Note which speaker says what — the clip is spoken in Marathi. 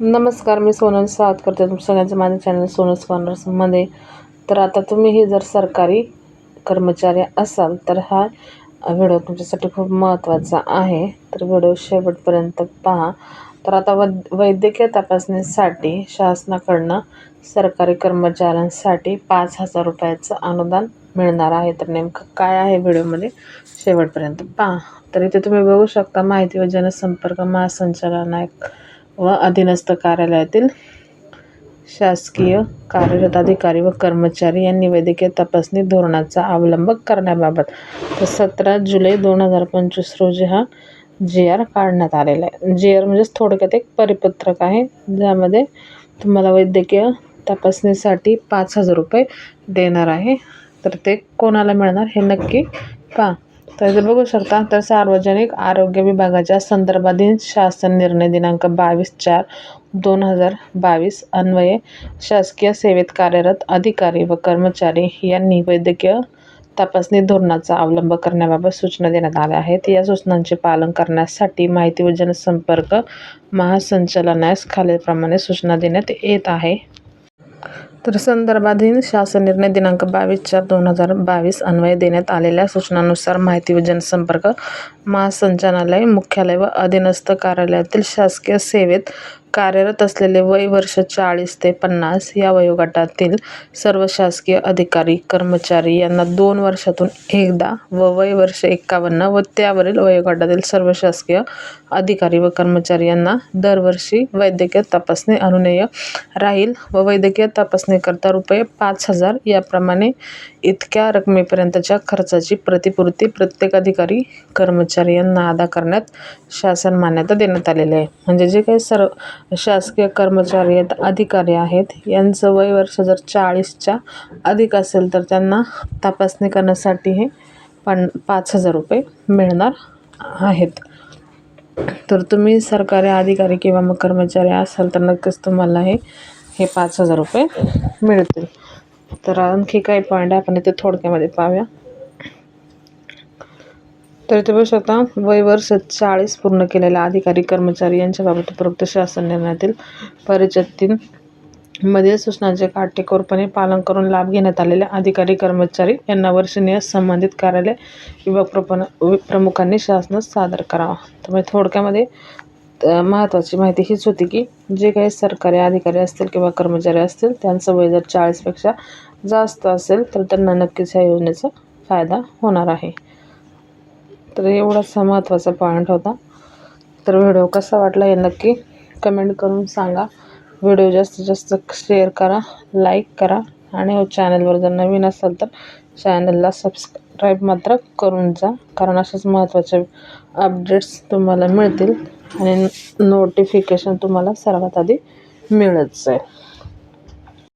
Speaker 1: नमस्कार मी सोनल स्वागत करते तुमच्या सगळ्यांचं माझं चॅनल सोनल कॉर्नर्समध्ये तर आता तुम्हीही जर सरकारी कर्मचारी असाल तर हा व्हिडिओ तुमच्यासाठी खूप महत्त्वाचा आहे. तर व्हिडिओ शेवटपर्यंत पहा. तर आता वद वैद्यकीय तपासणीसाठी शासनाकडनं सरकारी कर्मचाऱ्यांसाठी पाच हजार रुपयाचं अनुदान मिळणार आहे. तर नेमकं काय आहे व्हिडिओमध्ये शेवटपर्यंत पहा. तर इथे तुम्ही बघू शकता माहिती व जनसंपर्क महासंचालनालय व अधीनस्थ कार्यालयातील शासकीय कार्यरत अधिकारी व कर्मचारी यांनी वैद्यकीय तपासणी धोरणाचा अवलंब करण्याबाबत तर सतरा जुलै दोन हजार पंचवीस रोजी हा जी आर काढण्यात आलेला आहे. जी आर म्हणजेच थोडक्यात एक परिपत्रक आहे. ज्यामध्ये तुम्हाला वैद्यकीय तपासणीसाठी पाच हजार रुपये देणार आहे. तर ते कोणाला मिळणार हे नक्की पहा. तर इथे बघू शकता तर सार्वजनिक आरोग्य विभागाच्या संदर्भाधीन शासन निर्णय दिनांक बावीस चार दोन हजार बावीस अन्वये शासकीय सेवेत कार्यरत अधिकारी व कर्मचारी यांनी वैद्यकीय तपासणी धोरणाचा अवलंब करण्याबाबत सूचना देण्यात आल्या आहेत. या सूचनांचे पालन करण्यासाठी माहिती व जनसंपर्क महासंचालनास खालीलप्रमाणे सूचना देण्यात येत आहे. तर संदर्भाधीन शासन निर्णय दिनांक बावीस चार दोन हजार बावीस अन्वये देण्यात आलेल्या सूचनांनुसार माहिती व जनसंपर्क महासंचालनालय मुख्यालय व अधीनस्थ कार्यालयातील शासकीय सेवेत कार्यरत असलेले वय वर्ष चाळीस ते पन्नास या वयोगटातील सर्व शासकीय अधिकारी कर्मचारी यांना दोन वर्षातून एकदा व वय वर्ष एकावन्न व त्यावरील वयोगटातील सर्व शासकीय अधिकारी व कर्मचारी यांना दरवर्षी वैद्यकीय तपासणी अनुनेय राहील व वैद्यकीय तपासणीकरता रुपये पाच हजार याप्रमाणे इतक्या रकमेपर्यंतच्या खर्चाची प्रतिपूर्ती प्रत्येक अधिकारी कर्मचारी यांना अदा करण्यात शासन मान्यता देण्यात आलेली आहे. म्हणजे जे काही सर्व शासकीय कर्मचारी आहेत अधिकारी आहेत. यांचं वय वर्ष जर चाळीसच्या अधिक असेल तर त्यांना तपासणी करण्यासाठी हे पन पाच हजार रुपये मिळणार आहेत. तर तुम्ही सरकारी अधिकारी किंवा मग कर्मचारी असाल तर नक्कीच तुम्हाला हे हे पाच हजार रुपये मिळतील. तर आणखी काही पॉईंट आपण इथे थोडक्यामध्ये पाहूया. तर इथे बघू शकता वय वर्ष चाळीस पूर्ण केलेल्या अधिकारी कर्मचारी यांच्याबाबत उपरोक्त शासन निर्णयातील परिचय मधील सूचनांचे काटेकोरपणे पालन करून लाभ घेण्यात आलेल्या अधिकारी कर्मचारी यांना वर्षनीय संबंधित कार्यालय विभाग प्रपन प्रमुखांनी शासनास सादर करावा. त्यामुळे थोडक्यामध्ये महत्त्वाची माहिती हीच होती की जे काही सरकारी अधिकारी असतील किंवा कर्मचारी असतील त्यांचं वय जर चाळीसपेक्षा जास्त असेल तर त्यांना नक्कीच ह्या योजनेचा फायदा होणार आहे. तर एवढासा महत्त्वाचा पॉईंट होता. तर व्हिडिओ कसा वाटला हे नक्की कमेंट करून सांगा. व्हिडिओ जास्तीत जास्त शेअर करा लाईक करा आणि हो चॅनलवर जर नवीन असाल तर चॅनलला सबस्क्राईब मात्र करून जा. कारण असेच महत्त्वाचे अपडेट्स तुम्हाला मिळतील आणि नोटिफिकेशन तुम्हाला सर्वात आधी मिळत जाईल.